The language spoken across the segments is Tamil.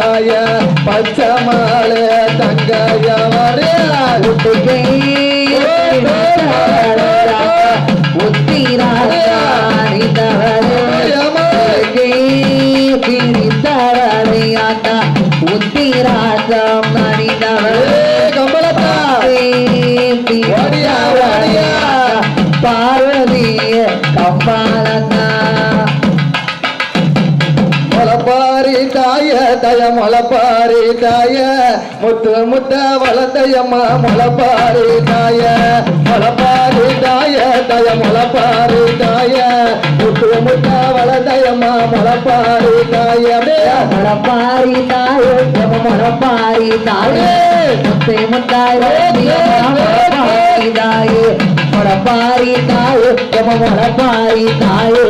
தாய பச்சை மாலை தங்கையவரே உத்திராசம் நடினவர் கம்பளத்தா. முளப்பாரி தாய முத்து முத்த வளர்த்தையம்மா முளப்பாரி தாய முளப்பாரி தாய தய முளப்பாரி தாய. முத்து முத்த வளர்த்தையம்மா முளப்பாரி தாய. முளப்பாரி தாயே. முளப்பாரி தாயே. முத்தை முளப்பாரி தாயே. முளப்பாரி தாயே. முளப்பாரி தாயே.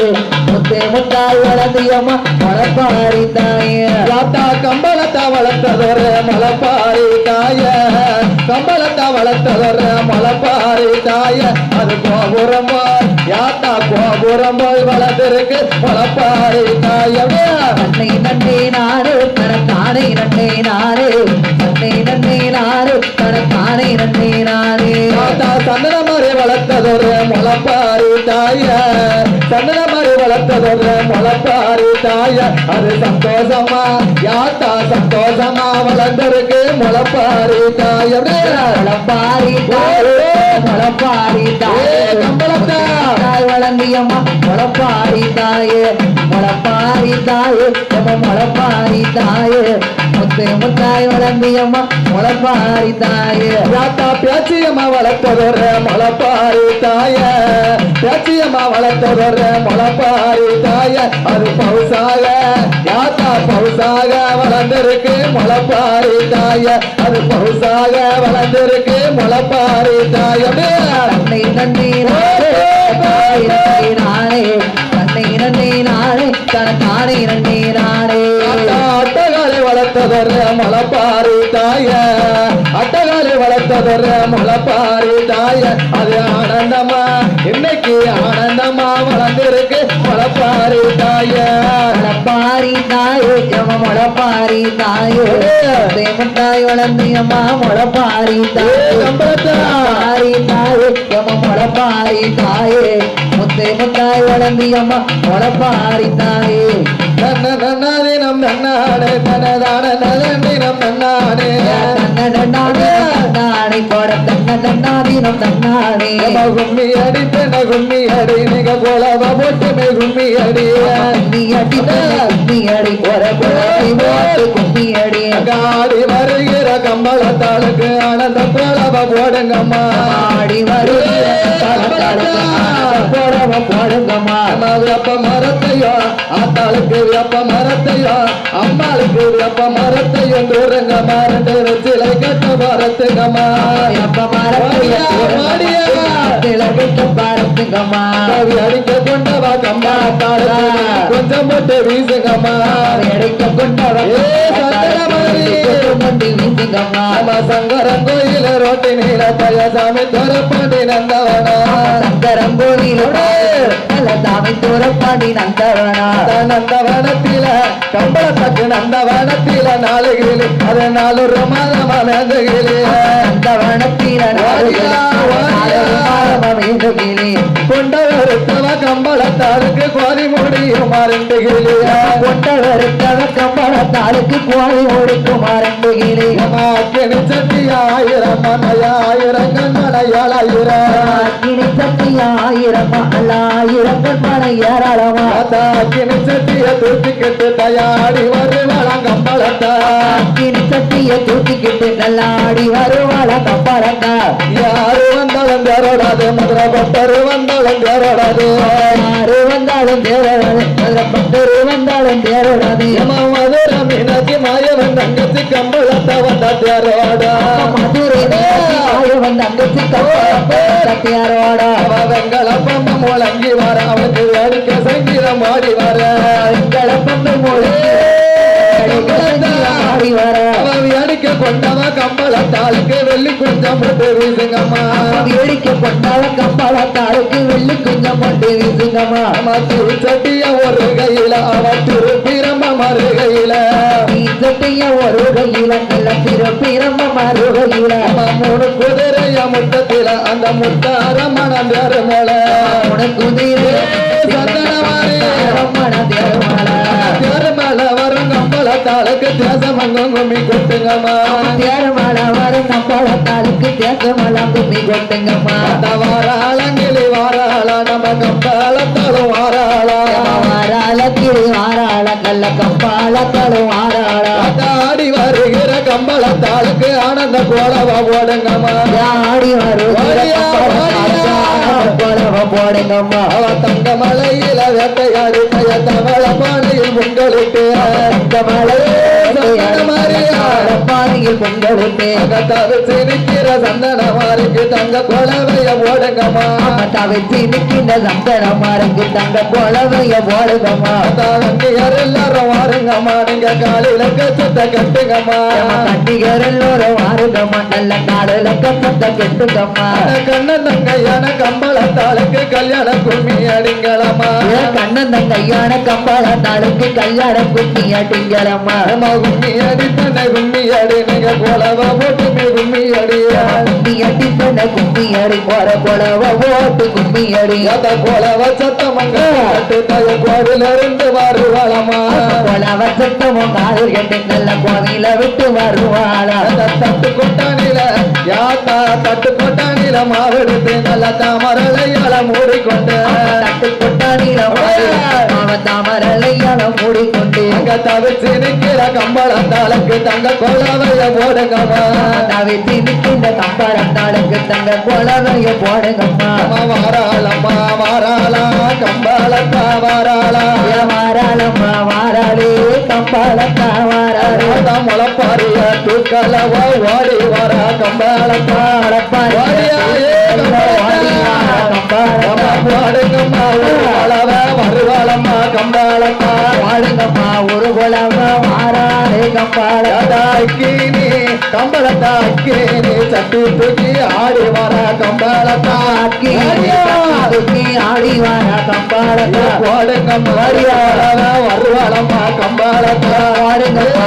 முத்தை முத்தாய் வளர்ந்தியம்மா முளப்பாரி தாயே. யாத்தா கம்பளத்தா வளர்த்ததொரு மலப்பாரி தாய. கம்பளத்தா வளர்த்ததொரு மலப்பாரி தாய. அது கோபுரம்போ யாத்தா கோபுரம்போ வளர்ந்திருக்கு. மலப்பாரி தாயவே தன்னை நன்னே நாடு தனக்கானை நன்னே நாடு தன்னை நன்னே நாடு தனக்கானை நன்னே நாடு யாத்தா சந்தன மாதிரி வளர்த்ததொரு மலப்பாரி தாய. சந்தன மாதிரி வளர்த்ததொரு மலப்பாரி தாய. அது சந்தோஷமா? யாத்தா சந்தோஷமா வளர்ந்திருக்கு முளப்பாரி தாயவே தாயே முளப்பாரி தாயே. தாய் வளர்ந்தியம்மா முளப்பாரி தாயே முளப்பாரி தாயே நம்ம முளப்பாரி தாயே முத்து முத்தாய் வளர்ந்தியம்மா முளப்பாரி தாயே யாத்தா பேச்சியம்மா வளர்த்ததொரு மலப்பாரி தாய பேச்சியம்மா வளர்த்ததொரு மலப்பாரி தாய அது பவுசாக யாத்தா பவுசாக வளர்ந்திருக்கு மலப்பாரி தாய அது பவுசாக வளர்ந்திருக்கு மலப்பாரி தாயமே தன்னை நன்றி நானே தாய் நன்றி நானே தன்னை நன்றி நானே தனக்கானே நன்றி நானே. அட்டகாலை வளர்த்ததொரு மலப்பாரி தாய அட்டகாலை வளர்த்ததொரு மலப்பாரி தாய. அது ஆனந்தமா இன்னைக்கு ஆனந்தமா வளர்ந்திருக்கு. மலப்பாரி தாய முளப்பாரி தாயே எம முளப்பாரி தாயே தேவத்தாய் வளர்ந்தியம்மா முளப்பாரி தாயே முளப்பாரி தாயே எம முளப்பாரி தாயே முத்தே முத்தாய் வளர்ந்தியம்மா முளப்பாரி தாயே நன்ன நன்னாதினம் நன்னாடே தனதான நலந்தினம் நன்னாடே தன்னடனானே தன்னானே போட தன்னடனாதீனம் தன்னானே கும்மி அடி தென கும்மி அடி நிக கோலவ போட்டுமே கும்மி அடி கும்மி அடி கும்மி அடி. போய் போட்டு கும்மி அடி. காடி வருகிற கம்பளத்தாளுக்கு ஆனந்த கோலவ போடுங்கம்மா. ஆடி வருகிற போடவ போடுங்கம்மா. வியப்ப மரத்தையோ ஆத்தாளுக்கு வியப்ப மரத்தையோ அம்மாளுக்கு வியப்ப மரத்தையோ தூரங்கம்மா. ரெண்டு சிலை கட்ட மரத்துங்கம்மா. எப்ப வாடியா, வாடியா. மரத்திலகிட்ட பாருங்கம்மா கவி அடிக்க கொண்டவா கம்பளத்தாளுக்கு கொஞ்சம் போட்டு வீசுங்கம்மா எடைக்க கொண்டவ ஏ, வீசுங்கம்மா கோயில நீல சங்கரம் நந்தவனா நந்தவனத்தில கம்பளத்தக்கு நந்தவனத்தில நாலு கிளி அது நாலு நந்தவனத்தில கொண்டவர் கொண்டவருத்தவ கம்பளத்தாருக்கு கிளியா கொண்டவருத்தவ கம்பளத்தாளுக்கு கோழி ஒடுக்கும் மரண்டுகிலே அக்கினி சட்டி ஆயிரம் மனையாயிரம் கண்மனையாளாயிரம் அக்கினி சக்தி ஆயிரம் கண்மனை ஏராளமா அக்கினி சட்டிய தூக்கிக்கிட்டு தயாரி வருவலாம் கம்பளத்தா அக்கினி சக்தியை தூக்கிக்கிட்டு நல்லாடி வருவாள கம்பளத்தா யாரு வந்தாலும் தேரோடாது மதுரை பட்டரு வந்தாலும் தேரோடாது. யாரு வந்தாலும் தேரோடாது மதுரை பக்தரு வந்தாலும் தேரோடாது. மதுரை மீனாட்சி மாயவன் தங்கச்சி கம்பளத்தை வந்தா தேரோடா. மதுரை ஆய வந்து அங்கச்சு கம்பளத்தாரோட அவ வெங்கல பம்ப முழங்கி வர அவனுக்கு அடிக்க சங்கீதம் ஆடி வர. கலப்பந்து மொழி ஆடி வர. அவ அடிக்க கொண்டவ கம்பளத்தாளுக்கு வெள்ளி கொஞ்சம் போட்டு வீசுங்கம்மா வேடிக்கை கொண்டால கம்பளத்தாருக்கு எள்ளு கொஞ்சம் போட்டு வீசுங்கம்மா மத்திய சட்டிய ஒரு கையில அவன் திருப்பிரம மறுகையில. நீ தொட்டிய ஒரு கையில நல்ல பிறப்பிரம மறுகையில. மூணு குதிரைய முட்டத்தில அந்த முத்தார மனம் பெருமல உனக்கு மன தேர்மல. பெருமல வரும் கம்பளத்தாளுக்கு தேசமங்கம் கும்மி கொட்டுங்கம்மா. தேர்மல வரும் கம்பளத்தாளுக்கு தேசமலாம் கும்மி கொட்டுங்கம்மா வாராளங்கிளி வாராளா நம்ம கம்பளத்தாலும் வாராளா. வாராள வாராள நல்ல கம்பாளத்தாலும் வாராளா ஆடி வருகிற கம்பளத்தாளுக்கு ஆனந்த கோலவா போடுங்கம்மா. ஆடி வருகிற போடுங்கம்மா தங்க மலையில வேட்டையாடி தமிழ தவள பானையில் பொங்கலிட்டு அந்த மலையே. பானையில் பொங்கலுக்கு அகத்தாவு சிரிக்கிற சந்தன மாறிக்கு தங்க கோலவைய போடுங்கம்மா. தவிர்த்து நிற்கின்ற சந்தனமாருக்கு தங்க கொலவைய போடுங்கம்மா. தங்கியார் எல்லாரும் வாருங்கம்மா. நீங்க காலையில கச்சத்தை கட்டுங்கம்மா. கண்டிகர் எல்லோரும் வாருங்கம்மா. நல்ல காலையில கப்பத்தை கெட்டுங்கம்மா. கண்ணன் தங்கையான கம்பளத்தாளுக்கு கல்யாண கும்மி அடிங்களம்மா. ஏன் கண்ணன் தங்கையான கம்பாள நாளுக்கு கல்யாண கும்மி அடிங்களம்மா. அம்மா கும்மி அடி தன்னை கும்மி அடி நீங்க கோலவா போட்டு கும்மி அடியா கும்மி அடி பண்ண கும்மி அடி போற கொலவ ஓட்டு கும்மி அடி. அந்த கோலவ சத்தமங்க தய கோவில இருந்து வருவாளம்மா கொலவ சத்தமும் காதல் கண்டு நல்ல கோவில விட்டு வருவாளா? தட்டு கொட்டானில யாத்தா தட்டு கொட்டானில மாவெடுத்து நல்ல தாமரலையால மூடிக்கொண்டு. அங்க தவிச்சு நிக்கிற கம்பளத்தாளுக்கு தங்க கோலவைய போடுங்கம்மா. தவிர்த்து நிற்கின்ற கம்பாளத்தாளுக்கு தங்க கொலவைய போடுங்கம்மா வாராளம்மா வாராளா கம்பளத்தா வாராளா. வாராளம்மா வாராளே கம்பாளத்தா வாராளே முளப்பாரிய தூக்கலவா ஓடி வரா கம்பளத்தா. அம்மா போடுங்கம்மா கம்பளத்தா வாடுங்கம்மா ஒரு கொலவ வாராளே கம்பாளத்தா அக்கீனி கம்பளத்தா அக்கீனி சட்டி தூக்கி ஆடி வரா கம்பளத்தா தூக்கி ஆடி வாரா கம்பாளத்தா வருவாளவ வருவாளம்மா கம்பளத்தா வாடுங்கம்மா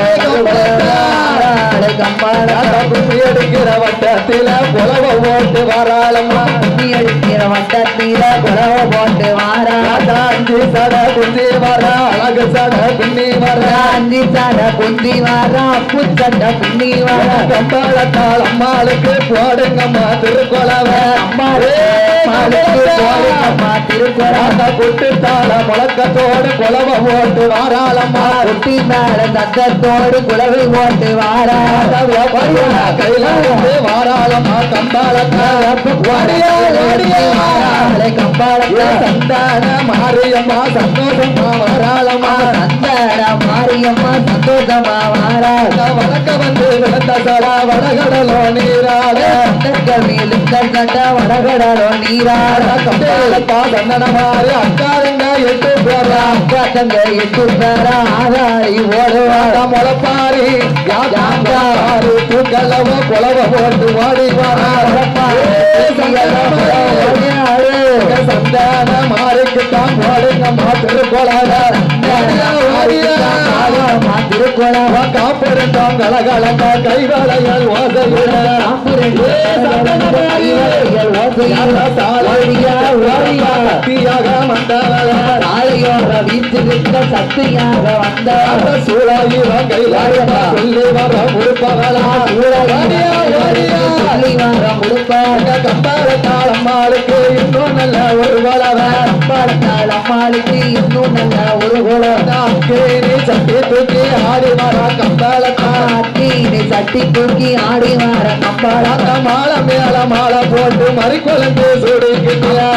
வாராளே கம்பாளத்தா கும்மி அடிக்கிற வட்டத்தில புலவ ஓட்டு வராளம்மா. கும்மி அடிக்கிற வட்டத்தில குலவ போட்டு வாரா அஞ்சு குந்தி வர அழகு சட குன்னி வர அஞ்சி சட குந்தி வாரா அம்மாளுக்கு போடுங்கம்மா திருக்குளவ அம்மாளே முழக்கத்தோடு ஓட்டு வாராளம்மா. குட்டி மேல கையில வாராளம்மா கம்பாளத்தா சந்தான மாரியம்மா சந்தோஷமா வாராளம்மா சந்தட மாரியம்மா சந்தோஷமா வாரா வணக்க வந்து விழுந்த சடா வடகடலோ நீராட மேலும் கண்ட வடகடலோ நீராட கம்பாளத்தா சந்தன மாறி அக்காருங்க எட்டு பேரா அக்கா தங்க எட்டு பேரா ஆகாரி ஓடுவாடா முளப்பாரி யாரு தூக்கலவ போட்டு வாரா சந்தான மாறிக்குத்தான் மாத்திரு கொலாத திருக்குளம் காப்பிருந்தோம் கலகலங்க கைவளையல் ஓசையுட. சக்தியாக தாழையோட வீட்டுக்கு சக்தியாக வந்த சூழாயிரம் கைலாயமா சொல்லி வர முழுப்பவளா சொல்லி வர முழுப்பாக கம்பாரத்தாள் அம்மாளுக்கு இன்னும் நல்ல ஒரு வளவ அம்பாளத்தாள் அம்மாளுக்கு இன்னும் நல்ல ஒரு குலம் அக்கேனி சட்டி தூக்கி ஆடி வர கம்பாளத்தாள் அத்தீனை சட்டி தூக்கி ஆடி வர கம்பாள மாலை மேல மாலை போட்டு மறி குழந்து சுடிக்கிட்டியா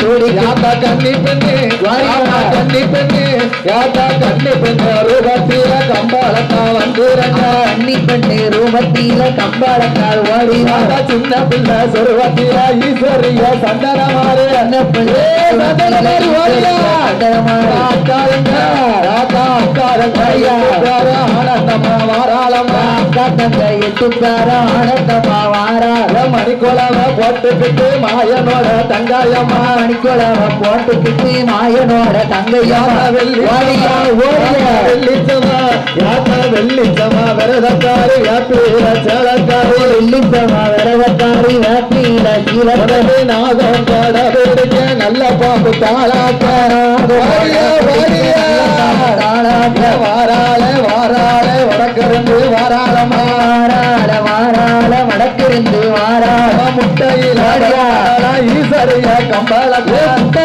சூடி யாத்தா கன்னி பெண்ணு யாத்தா பெண்ணு யாத்தா பெண்ணு கண்ணி பெண்ணு ரூபத்தில கம்பாளத்தாள் ஓடி யாத்தா சின்ன பிள்ளை சொருவத்தில ஈஸ்வரிய சந்தனமாறு. சின்ன பிள்ளை சந்தனமாரி ஓடியா. அக்காருங்க யாத்தா அக்காருங்க யாரு ஆனந்தமா வாராளமா அக்கா தங்க எட்டு பேர ஆனந்தமா வாரா மணிக்கொலவ மணிக்குளவ போட்டுக்கிட்டு மாயனோட தங்காயம்மா. மணிக்குளவ போட்டுக்கிட்டு மாயனோட தங்கையா ஓடியா. ஓடியா வெள்ளிச்சமா யாத்தா வெள்ளிச்சமா விரதக்காரி யாத்திர நாகம் பாட நல்ல பாம்பு தாளாக்க வாராள வடக்கிருந்து வாராள வாராள வடக்கிருந்து வாராள முட்டையில் ஈசரிய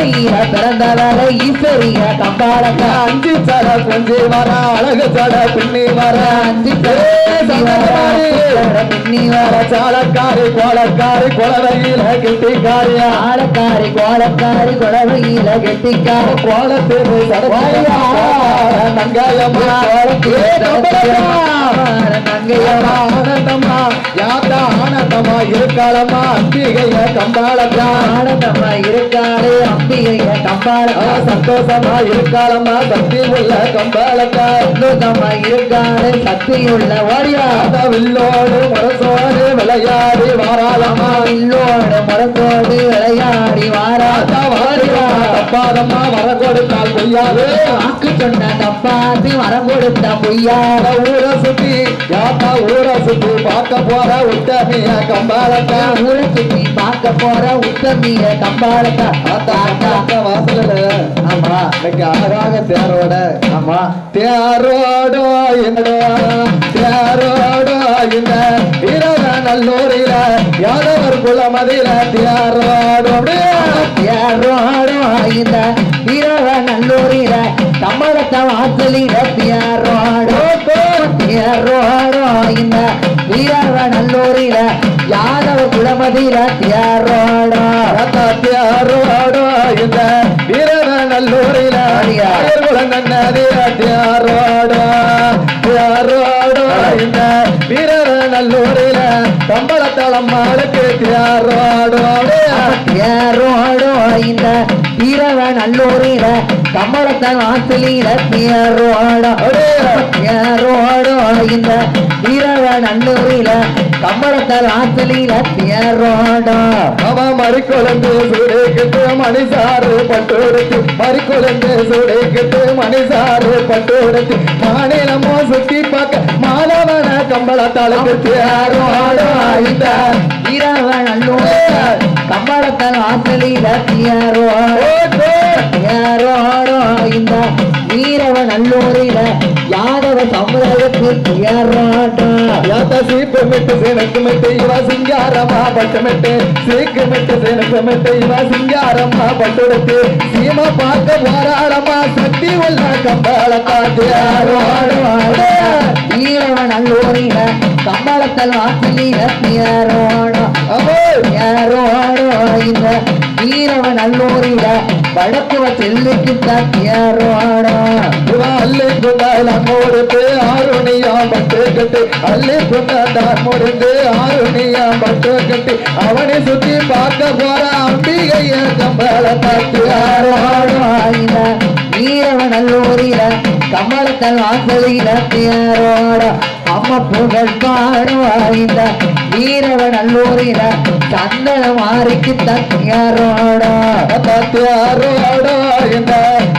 முட்டையில பிறந்தவள ஈஸ்வரிய கம்பாளக்க அஞ்சு சட கொஞ்சி வர அழகு சட பின்னி வர. அஞ்சு பின்னி வர. சாலக்காரி கோலக்காரி குளவையில கிட்டிக்காரியா ஆளக்காரி கோலக்காரி குழவையில கெட்டிக்கார. கோலத்தில் நங்காயம்மா. தங்கையம்மா ஆனந்தம்மா. யாத்தா ஆனந்தமா இருக்காளம்மா. அம்பிகைய கம்பாளக்கா ஆனந்தம்மா இருக்காளே அம்பிகைய கம்பாளக்கா சந்தோஷமா இருக்காளம்மா சக்தி உள்ள கம்பாளக்கா சந்தோஷமா இருக்காளே சக்தியுள்ள ஓடியா அந்த வில்லோடு முரசோடு விளையாடி வாராளம்மா. விளையாடி தப்பாதம்மா வர கொடுத்தால் பொய்யாது வாக்கு சொன்ன தப்பாது வரம் கொடுத்த பொய்யா ஊரை சுத்தி. யாத்தா ஊரை சுத்தி பார்க்க போற உத்தமிய கம்பாளக்கா ஊரை சுத்தி பார்க்க போற உத்தமிய கம்பாளக்கா ஆத்தா வாசல ஆமா. இன்னைக்கு அழகாக தேரோட. ஆமா. தேரோடோ என்னடோ? தேரோடோ இந்த இரவ நல்லூரில யாதவர் குலமதியில தேரோடோ யாரோடோ இந்த இரவ நல்லூரில கம்பளத்த வாசலில யாரோடோ யாரோடோ இந்த இரவ நல்லூரில யாதவ குலமதியில யாரோடோ தேரோடோ இந்த இரவ நல்லூரில குலநன்னதில தேரோடோ தேரோடோ இந்த வீரவ நல்லூரில கம்பளத்தளம்மாளுக்கு தேரோடோ யாரோடோ இந்த இரவ நல்லூரில கமலத்தன் வாசலில யாரோடோ யாரோடோ இந்த இரவ நல்லூரில கம்பளத்த வாசலில யாரோடோ அவன் மறிக்கொழுந்து சுடைக்கிட்டு மணிசாறு பட்டுடுத்து மறிக்கொழுந்து சுடைக்கிட்டு மணிசாறு பட்டுடுத்து மாநிலமோ சுத்தி பார்க்க மாணவன கம்பளத்தாளுக்கு தேரோடோ இந்த இரவ நல்லூரில கம்பளத்த வாசலில யாரோடோ யாரோடோ இந்த வீரவ நல்லூரில யாதவ சமுதாயத்துக்கு யாரோடோ யாத்த சீப்பு மிட்டு சீனுக்கு மிட்டு இவ சிங்காரமா பட்டு மிட்டு. சீக்கு மிட்டு சீனுக்கு மிட்டு இவ சிங்காரமா பட்டுடுத்து சீமா பார்க்க போராடமா சக்தி உள்ள கம்பளத்தாக்கு தேரோடோ வீரவ நல்லூரில கம்பளத்தல் வாசலில யாரோடோ அவோ யாரோடோ இந்த வீரவ நல்லூரில வடக்குவ செல்லுக்கு யாரோடோ இவ அள்ளி குண்டாலாம் மூடுத்து ஆருணியாம் பட்டு கட்டு அள்ளி குண்டாண்டான் முடிந்து ஆருணியாம் பட்டு கட்டு அவனை சுத்தி பார்க்க போற அம்பிகைய கம்பளத்தாக்கு யாரோடோ இந்த வீரவ நல்லூரில கம்பளத்தல் வாசலில யாரோடோ அம்மா புகழ் பாடுவாய்ந்த வீரவ நல்லூரில தந்தன மாறிக்கு தத்தியாரோடா தேரோடோ இந்த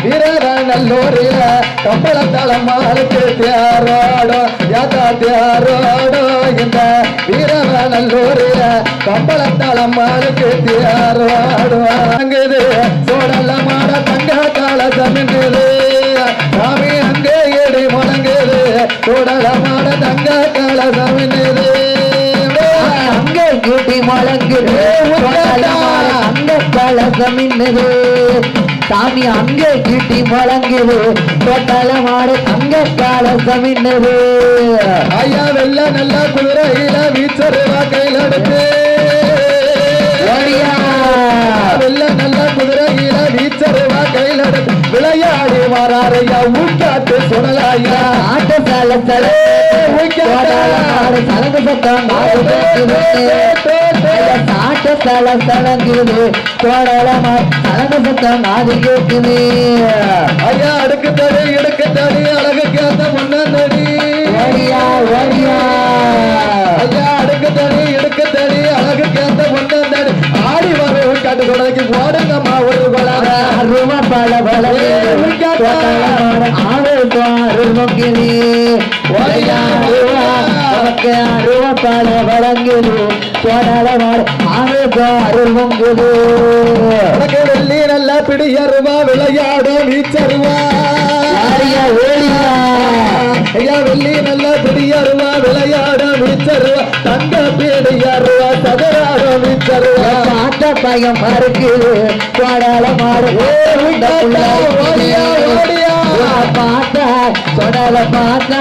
வீரர நல்லூரில கம்பளத்தளமாளுக்கு தேரோடோ யாத்தா தேரோடோ இந்த வீரவ நல்லூரில கம்பள கம்பளத்தளமாளுக்கு தேரோடோ அங்குது சோழல மாட தங்க கால சமிங்குது. சாமி அங்கே எடி முழங்குது மாட தங்க கால சமிங்குது அங்கே கூட்டி முழங்குது அங்க கலசம் இன்னது சாமி அங்கே கீட்டி முழங்குது தொட்டல மாடு அங்க கலசம் இன்னது ஐயா வெள்ள நல்ல குதிரையில வீச்சருவா கையில் எடுத்து. வெள்ள விளையாடி வராரையா ஊட்டாட்டு சுடலாயா ஆட்ட சல சல சலங்கு சத்தம் சாட்ட சல சலங்குது தொடல மாடு சலங்கு சத்தம் மாடு கேட்குது ஐயா அடுக்கு தடி எடுக்க தடி அழகு கேத்த முன்னடி ஓடியா ஓடியா. நோக்கினி உனக்கு வழங்குது போனாலமாடு ஆறு அருள் நோங்குது வெள்ளி நல்ல பிடியருவா விளையாடும் நீச்சருவா ஐயா வெள்ளி நல்ல பிடியருவா விளையாடும் பிடியருவா சதுராடும் நீச்சருவா பார்த்த பயம் மறுக்குது. ஓடியா, ஓடியா. பார்த்தா சொடல பார்த்தா.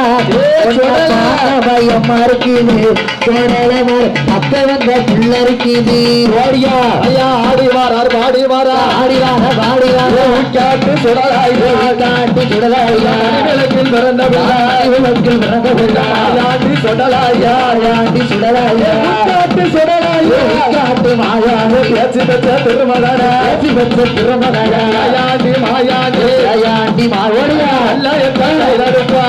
பயம் மறுக்குது. சொடல மாறு அப்ப வந்த புள்ள இருக்குது ஓடியா ஐயா ஆடி வாரார் பாடி வாரா ஆடி வார பாடி வார காட்டு சுடலாயா காட்டு சுடலாயா விளக்கில் பிறந்த விளக்கில் பிறந்த. ஆயாண்டி சுடலாயா சுடலாயா காட்டு சுடலாயா காட்டு மாயாண்டு பேச்சு பெற்ற திருமகன பேச்சு பெற்ற திருமகனா ஆயாண்டி மாயாண்டி ஆயாண்டி மாவோடியா அல்ல எந்த கையிலப்பா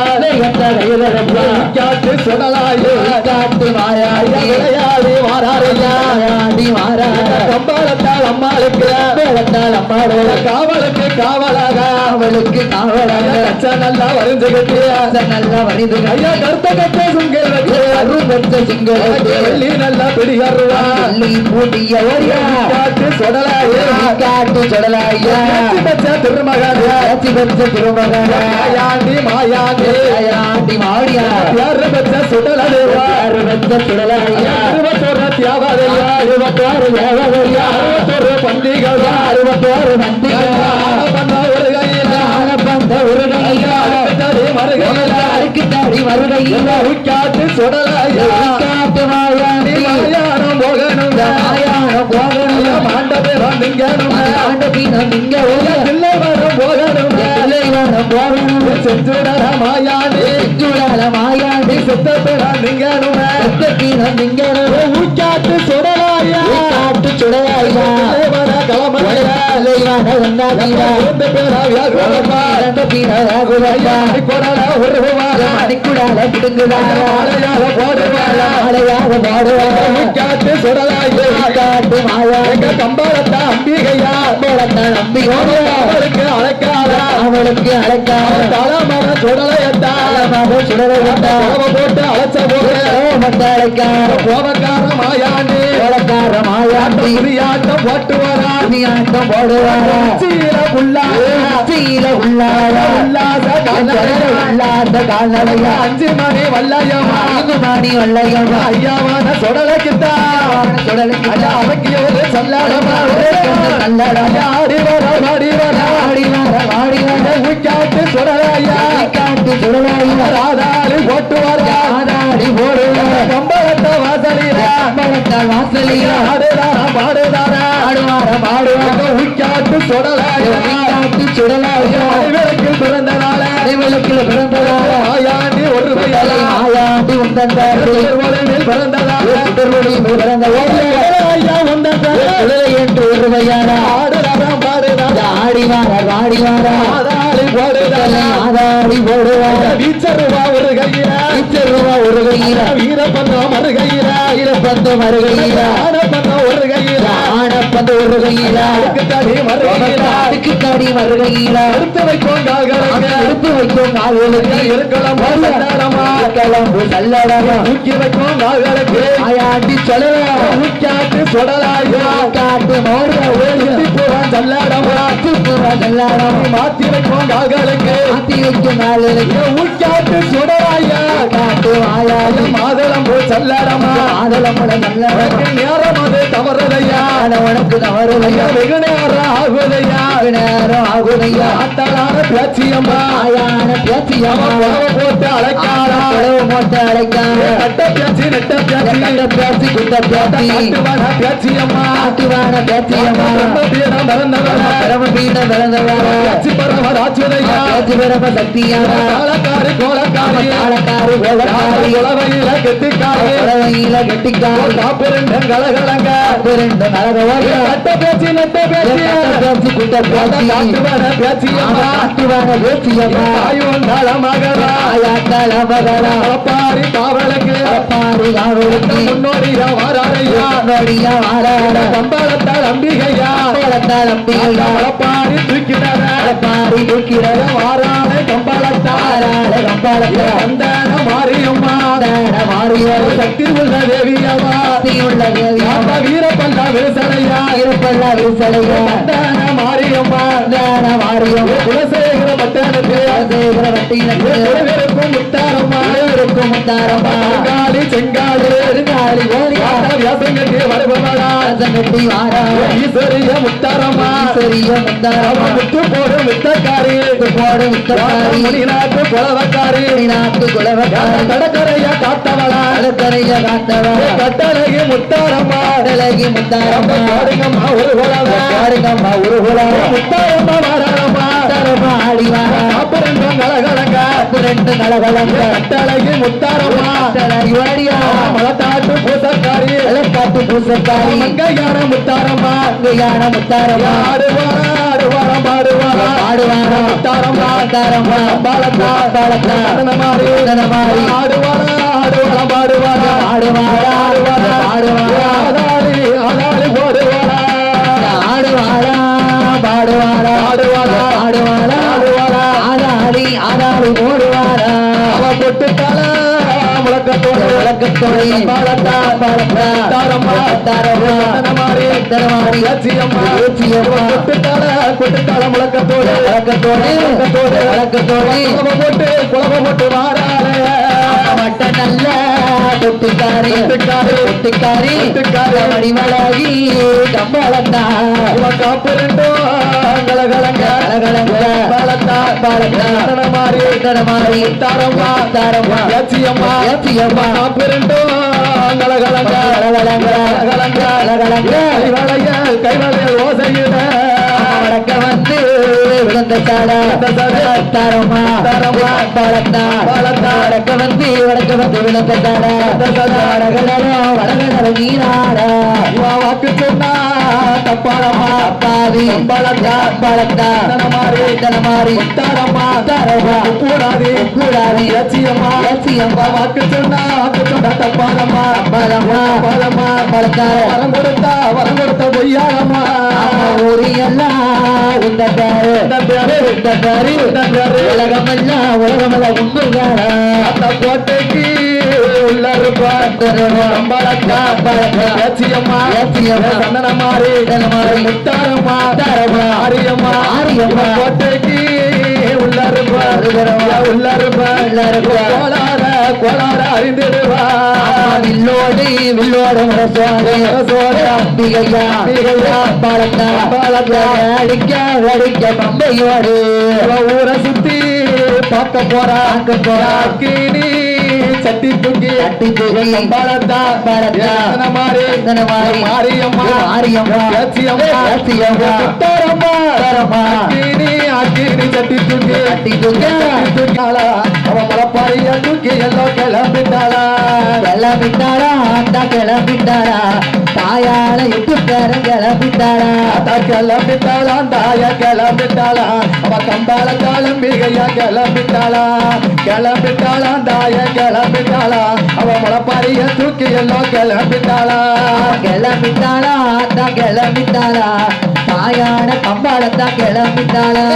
காட்டு சுடலாயா காட்டு மாயாண்டி விளையாடி வாராரையா ஆயாண்டி மாறா. கம்பாளத்தால் அம்மாளுக்கு. வேளத்தால் அம்மாவோட காவலுக்கு காவலாக. அவளுக்கு காவலாக. நல்லா வரைஞ்சுக்கிட்டு நல்ல வரிது ஐயா கருத்த வச்சு சிங்களத்தை வெள்ளி நல்லா பிடிகருவா பூட்டிய காட்டு சுடலாயா? காட்டு சுடலாயா? பேச்சு திருமகன். பேச்சு திருமகனா. மாயாண்டி மாயாண்டி. ஆயாண்டி மாடியா யாரு பெற்ற சுடலதேவா யாரு பெற்ற சுடலாயா தேவதையா அறுபத்தோரு பண்டிகையா அறுபத்தோரு நந்தியா பண்ண ஒரு கையில? ஆனப்பந்த ஒரு கையா அடுத்தது மறுகையில அருக்கு தாடி மறுகையில காட்டு சுடலாயா? காட்டு மாயாண்டி மாயானம் போகணும். மாயான போகணும். மாண்டவே வந்தீங்கணும் ஆண்ட பீனம் இங்க ஓட பிள்ளை வரும் போகணும் பிள்ளைவான போகணும் செஞ்சுடற மாயாண்டி செஞ்சுடால மாயாண்டி சுத்தப்பட நீங்கணும் செத்த பீனம் இங்க ஊக்காட்டு சுடலாயா. ஊக்காட்டு சுடலாயா. கம்பாளத்தா அம்பிகையா அம்பளத்தான் அவளுக்கு அழைக்காத. தலமர சுடலையத்தா காலமாக சுடலை விட்டா உறவ போட்டு அழைச்ச போது மத்த அழைக்கார கோபக்கார மாயாண்டி. கோலக்கார மாயாண்டி. புரியாட்டம் போட்டு வரா ஆட்டம் போடுவாரா சீல புல்லா சீல உள்ளாரா. உல்லாச காலையா உள்ளாத காலையா அஞ்சு மணி வல்லையம்மா ஐந்து மணி வல்லையம்மா ஐயாவான சுடலைக்குத்தா சுடலுக்கு ஐயா அவக்கு ஒரு சல்லாடமா. நல்லடமா ஆடி வர ஆடி வர ஆடி வர ஆடி வர ஊக்காட்டு சுடலையா காட்டு சுடலாயா ராதாளி போட்டு வரா ஆதாடி போடுவார கம்பளத்த வாசலில அம்பலத்தால் வாசலியா ஆடுதாரா பாடுதாரா? ஆடுவார பாடுவார. ஊக்காட்டு சுடலையா காட்டு சுடலாயா விளக்கில் பிறந்த நாள விளக்கில் பிறந்ததாரா ஆயாண்டி ஒரு ஆயாண்டி உந்தந்தாரி திருவள்ளில் பிறந்த பிறந்த ஐயா சுடலை என்று ஒருவையாரா ஆடுதாரா பாடுதாரா ஆடி வார ஆடி வார ஆதாளி போடுதாரா ஆதாடி போடுவார வீச்சருவா ஒரு கையில. ரூபா ஒரு கையில. வீரப்பந்தா மறு கையில ஒரு கையில ஆனப்பந்து ஒரு கையில தடி மறு கையில அதுக்கு தாடி மறுகையில எடுத்து வைக்கும் எடுத்து வைக்கும் கால்களுக்கு இருக்கலாம் கிளம்பு சல்லடமா தூக்கி வைக்கும் கால்களுக்கு ஆயாண்டி சொல்லல ஊக்காட்டு சுடலாயா. காட்டு மோட சுத்தி போறான் சல்லாடமா சல்லடமா மாத்தி வைக்கும் கால்களுக்கு. மாத்தி வைக்கும் கால்களுக்கு. ஊக்காட்டு சுடலாயா. காட்டு ஆயாண்டி மாதளம் போய் சல்லாடமா ஆதலமுட நல்ல நேரம் அது தவறதையா உனக்கு போட்டு அழைக்காம கட்ட பேச்சு நெட்ட பேச்சு கண்ட பேச்சு குட்ட பேச்சு காட்டுவான பேச்சியம்மா காட்டுவான பேச்சியம்மா பிரம்ம பீடம் பிறந்தவன பரம பீடம் பிறந்தவார பேச்சு பரவ ராச்சுதையா பேச்சு பரம சக்தியான காலக்காரி கோலக்காரி காலக்காரி வேலக்காரி உலவையில கெட்டிக்காரி புடவையில கெட்டிக்காரி காப்பிரண்ட கலகலங்க ரெண்டு நலகவாயா கட்ட பேச்சு நெட்ட பேச்சு பேச்சு குட்ட பேச்சு காட்டுவான பாரி காவலுக்கு பாரி முன்னோடியா வாராரையா? நோடியா வாராட கம்பாளத்தால் அம்பிகையா பழத்தால் அம்பிகையா பாரி தூக்கினார பாரி தூக்கிற வாராளே கம்பாளத்தால் ஆராட கம்பாளத்தா? வந்தான மாரியம்மா மாறியோ சக்தி உள்ள உள்ள தேவியா? வீரப்பல்லா விரிசலையா? இருப்பல்ல விரிசலையா? வந்தான மாரியம்மா மாறியோ குலசேகர பட்டணத்து சேகர வட்டியினத்து குலவிருக்கும் முத்தாரம்மா? இருக்கும் முத்தாரம்மா செங்காலி. செங்காலி பெருங்காலி ஓலியா வியாசங்கட்டி வருபவளா கட்டி வாரா ஈஸ்வரிய முத்தாரம்மா. பெரிய முத்தாரம்மா. முத்து போடு முத்தக்காரி. போடு முத்தக்காரி. மணிநாட்டு குலவக்காரி. நாட்டு குலவக்காரி. கடற்கரையா காத்தவளா. கலக்கரைய காத்தவா கட்டழகி முத்தாரம்மா. கடலகி முத்தாரம்மா. பாருங்கம்மா ஒரு குலவ. பாருங்கம்மா ஒரு குலம் முத்தாரம்மா வாராரம்மா வாரா அப்புறம் கலகலங்க ரெண்டு நலகலங்க கட்டழகி முத்தாரம்மா. வாடியா மலத்தாட்டு பூசக்காரி. காட்டு பூசக்காரி. மங்கையான முத்தாரம்மா. யான முத்தாரம்மா. ஆடுவாரா ஆடுவாரா பாடுவாரா ஆடுவாரா முத்தாரம்மா. முத்தாரம்மா. பாலத்தா பாலத்தா மாறி மாறி ஆடுவாரா ஆடுவாரா பாடுவாரா ஆடுவாரா ஆடுவாரா ஆடுவாரா ஆடாளி ஆடாளி போடுவாரா ஆடுவாரா முழக்கத்தோடு வழக்கத்தோடு பாலத்தா பாலத்தா தாரம்மா தாரம்மா மாறி தரமாடி லட்சியம்மா. லட்சியம்மா. கொட்டு தல கொட்டு தல முழக்கத்தோடு. வழக்கத்தோடு வழக்கத்தோடு குழம்ப போட்டு குழம்ப போட்டு கொட்டுக்காரி கொட்டுக்காரி. கொட்டுக்காரி கொட்டுக்காரி. மணிமலாகி கம்பளத்தா இவன் காப்பு ரெண்டும் கலகலங்க கலகலங்க. பாலத்தா பாலத்தா. மாறி தரமாடி தாரம்மா தாரம்மா லட்சியம்மா லட்சியம்மா. காப்பு ரெண்டும் கலகலங்க கலகலங்க. கலகலங்க கலகலங்க. கைவளைய கைவளைய தாரம்மா தாரம்மா. பாலத்தா பாலத்தா. வடக்க வந்து வடக்க வந்து விழுந்த சாடா வடகடலும் வடகடலும் நீராடா வாக்கு சொன்னா தப்பாரம்மா அப்பாவி பாலத்தா பாலத்தா மாறி தனமாரி தாரம்மா தாரம்மா கூடாது கூடாது லட்சியம்மா லட்சியம்மா வாக்கு சொன்னா பாலம்மா பாலத்தார வரம் கொடுத்தா வரம் கொடுத்த பொய்யாரம்மா ஊரியெல்லாம் இந்த பேரு இந்த பேரு இந்த பேரு இந்த பேரு உலகமெல்லாம் உலகமெல்லாம் உண்மைதானா அந்த கோட்டைக்கு உள்ள இருப்பார் அம்பாளக்கா லட்சியம்மா ஆரியம்மா ஆரியம்மா. கோட்டைக்கு உள்ள இருப்பார் இருக்கிறவா. உள்ள இருப்பார் உள்ள இருப்பார். கோளார கோளார அறிந்திடுவார் வில்லோடு வில்லோடு முரசோடு முரசோடு. அம்பிகையா அம்பிகையா. பாலத்தா பாலத்தா. அடிக்க அடிக்க பம்பையோடு ஊரை சுத்தி பார்க்க போறா போறா. தூக்கி கட்டி பாலத்தா பாலத்தா. எத்தனை மாறி. மாரியம்மா. மாரியம்மா. லட்சியம்மா லட்சியம்மா. முத்தாரம்மா முத்தாரம்மா. அக்கினி அக்கினி சட்டி தூக்கி கட்டி சட்டி தூக்கினாளா அவன் மலப்பாரிய தூக்கி எல்லாம் கிளம்பிட்டாளா கிளம்பிட்டாரா அத்தா கிளம்பிட்டாரா தாயால எட்டு பேரும் கிளம்பிட்டாரா அத்தா கிளம்பிட்டாளா தாய கிளம்பிட்டாளா. அவ கம்பால காலம் மிகையா கிளம்பிட்டாளா. கிளம்பிட்டாளா தாய கிளம்பிட்டாளா. அவ மலப்பாரிய தூக்கி எல்லாம் கிளம்பிட்டாளா? கிளம்பிட்டாளா? அத்தா கிளம்பிட்டாளா? தாயான கம்பாலத்தான் கிளம்பிட்டாளா?